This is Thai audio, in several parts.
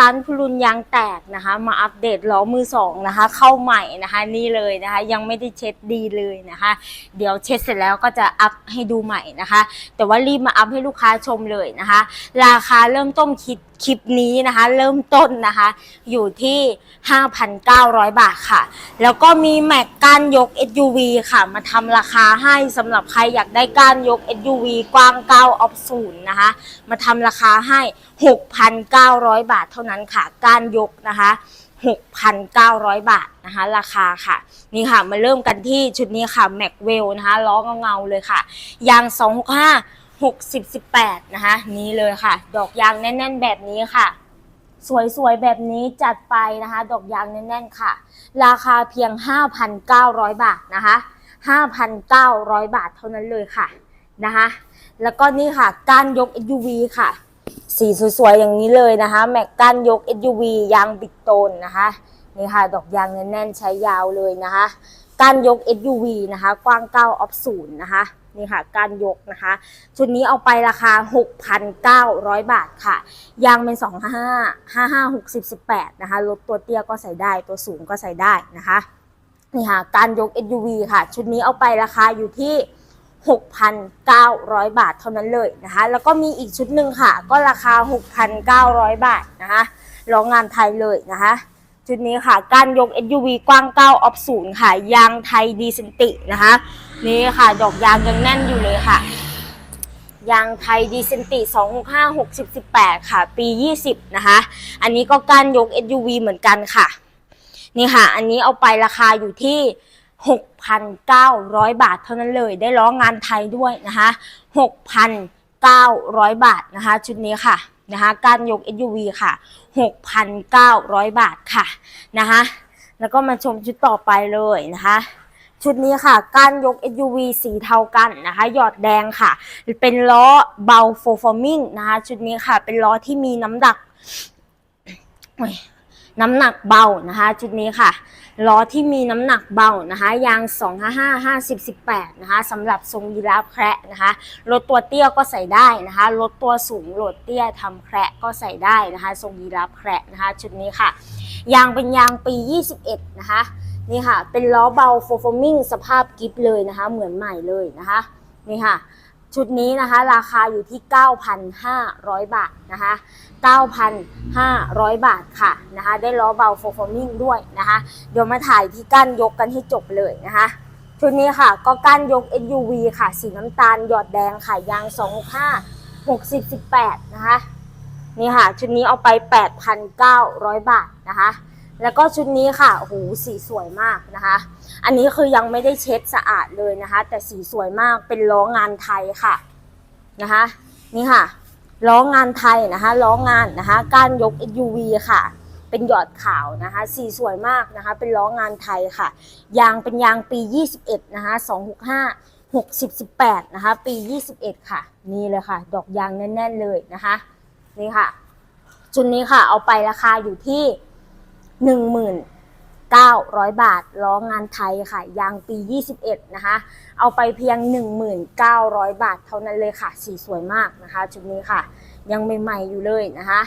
ร้านพลุนยางแตกนะคะ มาอัปเดตล้อมือสองนะคะ เข้าใหม่นะคะ นี่เลยนะคะ ยังไม่ได้เช็ดดีเลยนะคะ เดี๋ยวเช็ดเสร็จแล้วก็จะอัพให้ดูใหม่นะคะ แต่ว่ารีบมาอัพให้ลูกค้าชมเลยนะคะ ราคาเริ่มต้นคิดคลิปนี้นะคะ เริ่มต้นนะคะ อยู่ที่ 5,900 บาทค่ะ แล้วก็มีแม็กก้านยก SUV ค่ะ มาทำราคาให้สำหรับใครอยากได้ก้านยก SUV กว้าง9ออฟศูนย์นะคะ มาทำราคาให้ 6,900 บาทเท่านั้นค่ะ ก้านยกนะคะ6,900 บาทนะคะ ราคาค่ะ นี่ค่ะ มาเริ่มกันที่ชุดนี้ค่ะแม็กเวลนะคะล้อเงาๆเลยค่ะยาง265 60 18 นะคะ นี่เลยค่ะ ดอกยางแน่น ๆ แบบนี้ค่ะ สวย ๆ แบบนี้จัดไปนะคะ ดอกยางแน่น ๆ ค่ะ ราคาเพียง 5,900 บาทนะคะ 5,900 บาทเท่านั้นเลยค่ะนะคะ แล้วก็นี่ค่ะก้านยก SUV ค่ะ สีสวย ๆ อย่างนี้เลยนะคะ แม็กก้านยก SUV ยางบิดโตนนะคะนี่ค่ะ ดอกยางแน่น ๆ ใช้ยาวเลยนะคะก้านยก SUV นะคะ กว้าง9ออฟศูนย์นะคะ นี่ค่ะกานยกนะคะ ชุดนี้เอาไปราคา 6,900 บาทค่ะ ยางเป็น255 55 60 18 นะคะรถตัวเตี้ยก็ใส่ได้ตัวสูงก็ใส่ได้นะคะนี่ค่ะการยก SUV ค่ะ ชุดนี้เอาไปราคาอยู่ที่ 6,900 บาทเท่านั้นเลยนะคะ แล้วก็มีอีกชุดหนึ่งค่ะ ก็ราคา 6,900 บาทนะคะล้องานไทยเลยนะคะ ชุดนี้ค่ะการยก SUV กว้าง 9 ออฟศูนย์ค่ะ ยางไทยดีเซนตินะคะ นี่ค่ะ ดอกยางยังแน่นอยู่เลยค่ะ ยางไทยดีเซนติ265 60 18 ค่ะ ปี 20 นะคะ อันนี้ก็การยก SUV เหมือนกันค่ะ นี่ค่ะ อันนี้เอาไปราคาอยู่ที่ 6,900 บาทเท่านั้นเลย ได้ล้องานไทยด้วยนะคะ 6,900 บาทนะคะ ชุดนี้ค่ะ นะคะการยก SUV ค่ะ 6,900 บาทค่ะนะคะแล้วก็มาชมชุดต่อไปเลยนะคะชุดนี้ค่ะก้านยก SUV สีเทากันนะคะ หยอดแดงค่ะ เป็นล้อเบาโฟฟอร์มิงนะคะ ชุดนี้ค่ะ เป็นล้อที่มีน้ำหนัก น้ำหนักเบานะคะชุดนี้ค่ะล้อที่มีน้ำหนักเบานะคะยาง 255 50 18นะคะสำหรับทรงยีราฟแคระนะคะรถตัวเตี้ยก็ใส่ได้นะคะรถตัวสูงโหลดเตี้ยทำแคระก็ใส่ได้นะคะทรงยีราฟแคระนะคะชุดนี้ค่ะ ยางเป็นยางปี 21 นะคะนี่ค่ะเป็นล้อเบาโฟฟอร์มิงสภาพกิฟเลยนะคะเหมือนใหม่เลยนะคะนี่ค่ะ ชุดนี้นะคะ ราคาอยู่ที่ 9,500 บาทนะคะ 9,500 บาทค่ะนะคะ ได้ล้อเบาโฟฟอร์มิงด้วยนะคะ เดี๋ยวมาถ่ายที่กั้นยกกันให้จบเลยนะคะ ชุดนี้ค่ะก็กั้นยก SUV ค่ะ สีน้ำตาล หยอดแดงค่ะยาง 265 60 18 นะคะ นี่ค่ะ ชุดนี้เอาไป 8,900 บาทนะคะ แล้วก็ชุดนี้ค่ะโอ้โหสีสวยมากนะคะ อันนี้คือยังไม่ได้เช็ดสะอาดเลยนะคะ แต่สีสวยมากเป็นล้องานไทยค่ะนะคะ นี่ค่ะล้องานไทยนะคะล้องานนะคะก้านยก SUV ค่ะ เป็นหยอดขาวนะคะ สีสวยมากนะคะ เป็นล้องานไทยค่ะ ยางเป็นยางปี 21 นะคะ 265 60 18 นะคะ ปี 21 ค่ะ นี่เลยค่ะ ดอกยางแน่น ๆ เลยนะคะ นี่ค่ะ ชุดนี้ค่ะ เอาไปราคาอยู่ที่ 1,900 บาทล้องานไทยค่ะ ยางปี 21 นะคะ เอาไปเพียง 1,900 บาทเท่านั้นเลยค่ะ สีสวยมากนะคะชุดนี้ค่ะ ยังใหม่ๆอยู่เลยนะคะ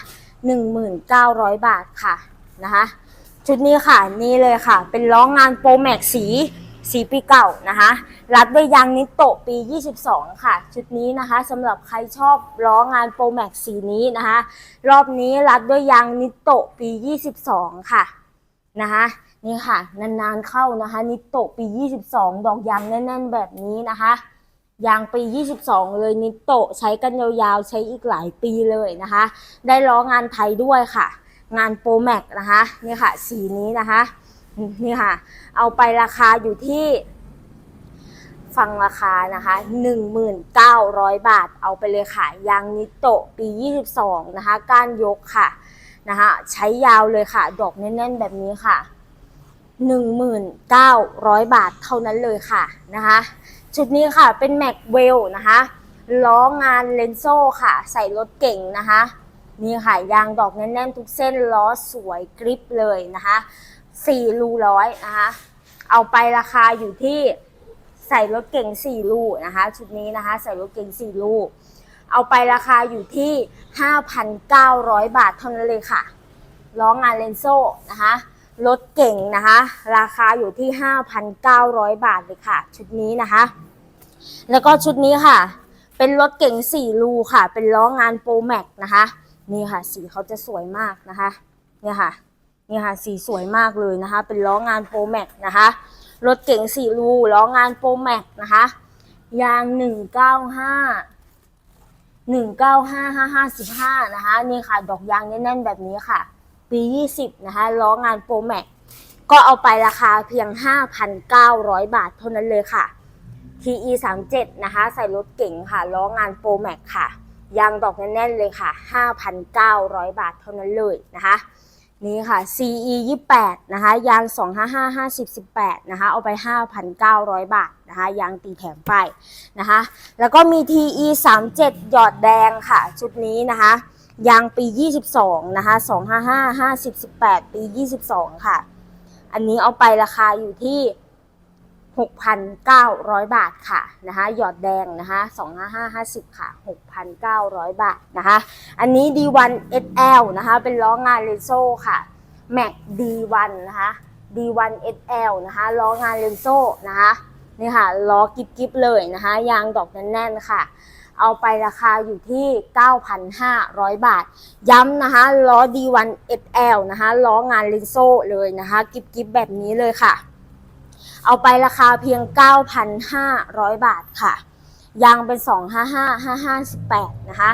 1,900 บาทค่ะนะคะชุดนี้ค่ะนี่เลยค่ะ เป็นล้องานโปรแม็กสี สีปีเก่านะคะรัดด้วยยางนิโตปี 22 ค่ะ ชุดนี้นะคะสำหรับใครชอบล้องานโปรแม็กสีนี้นะคะรอบนี้รัดด้วยยางนิโตปี 22 ค่ะนะคะนี่ค่ะ นานๆเข้านะคะ นิโตปี 22 ดอกยางแน่น ๆ แบบนี้นะคะยางปี 22 เลยนิโตใช้กันยาวๆ ใช้อีกหลายปีเลยนะคะ ได้ล้องานไทยด้วยค่ะ งานโปรแม็กนะคะนี่ค่ะ สีนี้นะคะ นี่ค่ะ เอาไปราคาอยู่ที่ ฟังราคานะคะ 1,900 บาท เอาไปเลยค่ะ ยางนิโตะปี 22 นะคะ ก้านยกค่ะนะคะใช้ยาวเลยค่ะ ดอกแน่นๆแบบนี้ค่ะ 1,900 บาทเท่านั้นเลยค่ะนะคะชุดนี้ค่ะเป็นแม็กเวลนะคะล้องานเลนโซ่ค่ะ ใส่รถเก่งนะคะนี่ค่ะยางดอกแน่นๆทุกเส้นล้อสวยกริปเลยนะคะ 4รูร้อยนะคะ เอาไปราคาอยู่ที่ใส่รถเก่ง4รูนะคะ ชุดนี้นะคะ ใส่รถเก่ง4รูเอาไปราคาอยู่ที่ 5,900 บาทเท่านั้นเลยค่ะ ล้องานเลนโซ่นะคะ รถเก่งนะคะ ราคาอยู่ที่ 5,900 บาทเลยค่ะ ชุดนี้นะคะ แล้วก็ชุดนี้ค่ะ เป็นรถเก๋ง4รูค่ะ เป็นล้องานโปรแม็กนะคะ นี่ค่ะ สีเขาจะสวยมากนะคะ เนี่ยค่ะ นี่ค่ะสีสวยมากเลยนะคะ เป็นล้องานโปรแม็กนะคะรถเก๋ง4รูล้องานโปรแม็กนะคะยาง195 195555นะคะนี่ค่ะดอกยางแน่นๆแบบนี้ค่ะ ปี20นะคะล้องานโปรแม็กก็เอาไปราคาเพียง 5,900 บาทเท่านั้นเลยค่ะ TE 3 7นะคะ ใส่รถเก๋งค่ะ ล้องานโปรแม็กค่ะ ยางดอกแน่นๆเลยค่ะ 5,900 บาทเท่านั้นเลยนะคะ นี่ค่ะ CE 28นะคะ ยาง 255 50 18นะคะ เอาไป 5,900 บาทนะคะ ยางตีแถมไปนะคะ แล้วก็มี TE 37 หยอดแดงค่ะ ชุดนี้นะคะ ยางปี 22 นะคะ 255 50 18 ปี 22 ค่ะ อันนี้เอาไปราคาอยู่ที่ 6,900 บาทค่ะนะคะหยอดแดงนะคะ25550 ค่ะ 6,900 บาทนะคะ อันนี้ D1 SL นะคะ เป็นล้องานเลนโซ่ค่ะ Mac D1 นะคะ D1 SL นะคะล้องานเลนโซ่นะคะนี่ค่ะล้อกิ๊บกิ๊บเลยนะคะยางดอกแน่นๆค่ะ เอาไปราคาอยู่ที่ 9,500 บาท ย้ำนะคะล้อ D1 SL นะคะล้องานเลนโซ่เลยนะคะกิ๊บกิ๊บแบบนี้เลยค่ะ เอาไปราคาเพียง 9,500 บาทค่ะ ยางเป็น 255558 นะคะ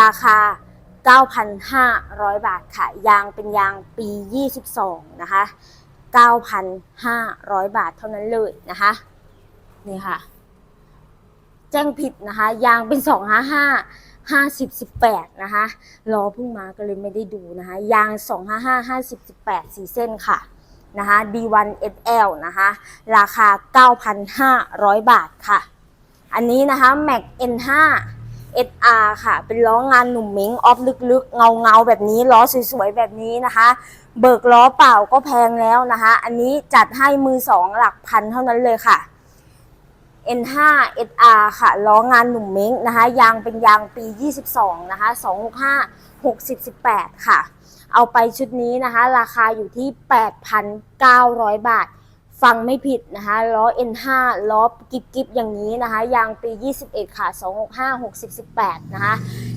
ราคา 9,500 บาทค่ะ ยางเป็นยางปี 22 นะคะ 9,500 บาทเท่านั้นเลยนะคะ นี่ค่ะ แจ้งผิดนะคะ ยางเป็น 255 50 18นะคะล้อเพิ่งมาก็เลยไม่ได้ดูนะคะ ยาง255 50 18 4เส้นค่ะ นะคะ D1 SL นะคะ ราคา 9,500 บาทค่ะ อันนี้นะคะ Mac N5 SR ค่ะ เป็นล้องานหนุ่มเม้งออฟลึกๆ เงาเงาๆแบบนี้ ล้อสวยๆ แบบนี้นะคะ เบิกล้อเปล่าก็แพงแล้วนะคะ อันนี้จัดให้มือสองหลักพันเท่านั้นเลยค่ะ N5 SR ค่ะล้องานหนุ่มเม้งนะคะ ยางเป็นยางปี 22 นะคะ 265 60 18 ค่ะ เอาไปชุดนี้นะคะ ราคาอยู่ที่ 8,900 บาท ฟังไม่ผิดนะคะล้อ N5 ล้อกิบกิบอย่างนี้นะคะ ยางปี 21 ค่ะ 265 60 18 นะคะ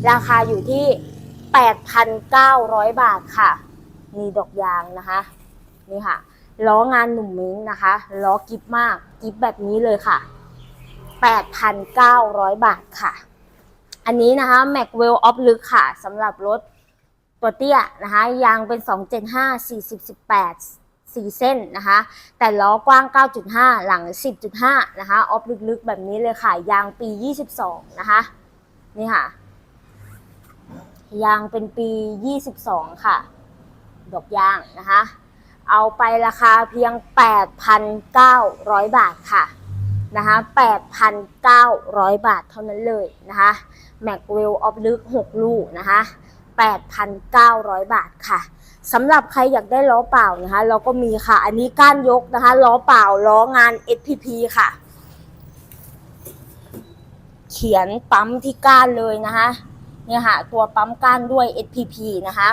ราคาอยู่ที่ 8,900 บาทค่ะนี่ดอกยางนะคะ นี่ค่ะล้องานหนุ่มเม้งนะคะล้อกิบมากกิบแบบนี้เลยค่ะ 8,900 บาทค่ะ อันนี้นะคะ Macwell of ลึกค่ะสำหรับรถตัวเตี้ยนะคะ ยางเป็น 275 40 18 4 เส้นนะคะ แต่ล้อกว้าง 9.5 หลัง 10.5 นะคะ ออฟลึกๆ แบบนี้เลยค่ะ ยางปี 22 นะคะ นี่ค่ะ ยางเป็นปี 22 ค่ะ ดอกยางนะคะ เอาไปราคาเพียง 8,900 บาทค่ะ นะคะ8,900 บาทเท่านั้นเลยนะคะ Macwell of ลึก6ลูกนะคะ8,900 บาทค่ะสำหรับใครอยากได้ล้อเปล่านะคะเราก็มีค่ะ อันนี้ก้านยกนะคะล้อเปล่าล้องาน SPP ค่ะ เขียนปั๊มที่ก้านเลยนะคะเนี่ยค่ะตัวปั๊มก้านด้วย SPP นะคะ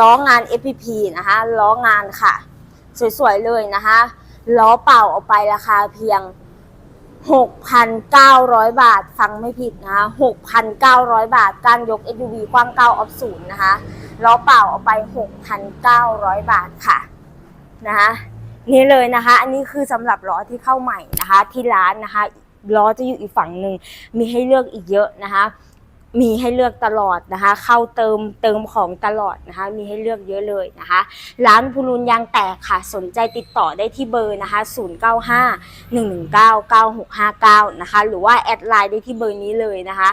ล้องาน SPP นะคะล้องานค่ะ สวยๆเลยนะคะล้อเปล่าเอาไปราคาเพียง 6,900 บาท ฟังไม่ผิดนะคะ6,900 บาท การยก SUV กว้าง9ออฟศูนย์นะคะล้อเปล่าเอาไป 6,900 บาทค่ะนะคะนี่เลยนะคะ อันนี้คือสำหรับล้อที่เข้าใหม่นะคะ ที่ร้านนะคะล้อจะอยู่อีกฝั่งหนึ่งมีให้เลือกอีกเยอะนะคะ มีให้เลือกตลอดนะคะ เข้าเติมเติมของตลอดนะคะ มีให้เลือกเยอะเลยนะคะ ร้านพูรุนยางแตกค่ะ สนใจติดต่อได้ที่เบอร์นะคะ 095 119 9659 นะคะ หรือว่าแอดไลน์ได้ที่เบอร์นี้เลยนะคะ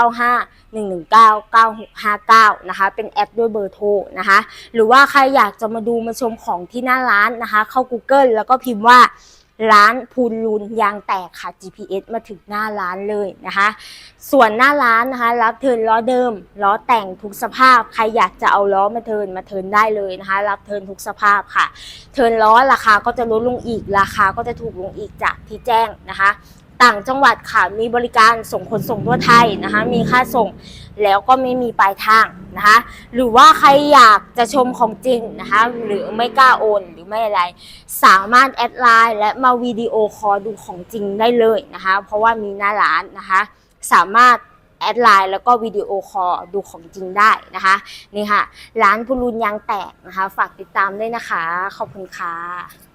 095 119 9659 นะคะ เป็นแอดด้วยเบอร์โทรนะคะ หรือว่าใครอยากจะมาดูมาชมของที่หน้าร้านนะคะ เข้า Google แล้วก็พิมพ์ว่า ร้านพูนลุนยางแตกค่ะ GPS มาถึงหน้าร้านเลยนะคะ ส่วนหน้าร้านนะคะ รับเทินล้อเดิมล้อแต่งทุกสภาพ ใครอยากจะเอาล้อมาเทินมาเทินได้เลยนะคะ รับเทินทุกสภาพค่ะ เทินล้อราคาก็จะลดลงอีกราคาก็จะถูกลงอีกจากที่แจ้งนะคะ ต่างจังหวัดค่ะมีบริการส่งขนส่งทั่วไทยนะคะ มีค่าส่งแล้วก็ไม่มีปลายทางนะคะ หรือว่าใครอยากจะชมของจริงนะคะ หรือไม่กล้าโอนหรือไม่อะไร สามารถแอดไลน์และมาวิดีโอคอลดูของจริงได้เลยนะคะ เพราะว่ามีหน้าร้านนะคะ สามารถแอดไลน์แล้วก็วิดีโอคอลดูของจริงได้นะคะนี่ค่ะ ร้านพุรุนยางแตกนะคะ ฝากติดตามด้วยนะคะ ขอบคุณค่ะ